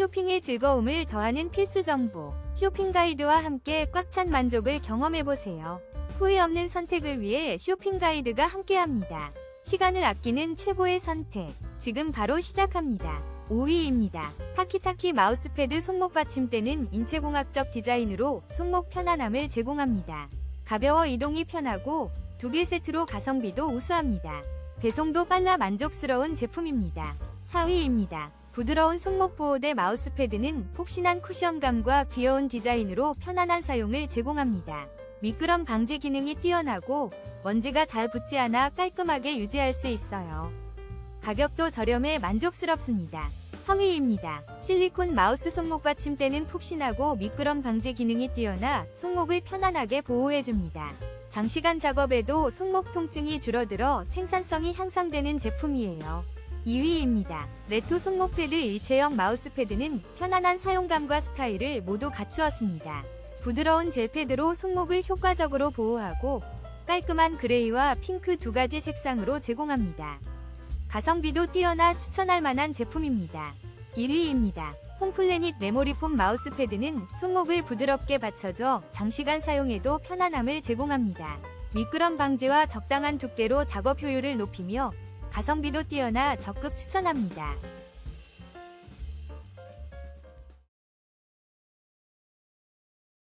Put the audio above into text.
쇼핑의 즐거움을 더하는 필수 정보. 쇼핑 가이드와 함께 꽉 찬 만족을 경험해보세요. 후회 없는 선택을 위해 쇼핑 가이드가 함께합니다. 시간을 아끼는 최고의 선택. 지금 바로 시작합니다. 5위입니다. 타키타키 마우스패드 손목 받침대는 인체공학적 디자인으로 손목 편안함을 제공합니다. 가벼워 이동이 편하고 두 개 세트로 가성비도 우수합니다. 배송도 빨라 만족스러운 제품입니다. 4위입니다. 부드러운 손목 보호대 마우스패드는 폭신한 쿠션감과 귀여운 디자인으로 편안한 사용을 제공합니다. 미끄럼 방지 기능이 뛰어나고 먼지가 잘 붙지 않아 깔끔하게 유지할 수 있어요. 가격도 저렴해 만족스럽습니다. 3위입니다. 실리콘 마우스 손목 받침대는 푹신하고 미끄럼 방지 기능이 뛰어나 손목을 편안하게 보호해줍니다. 장시간 작업에도 손목 통증이 줄어들어 생산성이 향상되는 제품이에요. 2위입니다. 레토 손목 패드 일체형 마우스 패드는 편안한 사용감과 스타일을 모두 갖추었습니다. 부드러운 젤 패드로 손목을 효과적으로 보호하고 깔끔한 그레이와 핑크 두 가지 색상으로 제공합니다. 가성비도 뛰어나 추천할 만한 제품입니다. 1위입니다. 홈플래닛 메모리폼 마우스 패드는 손목을 부드럽게 받쳐줘 장시간 사용해도 편안함을 제공합니다. 미끄럼 방지와 적당한 두께로 작업 효율을 높이며 가성비도 뛰어나 적극 추천합니다.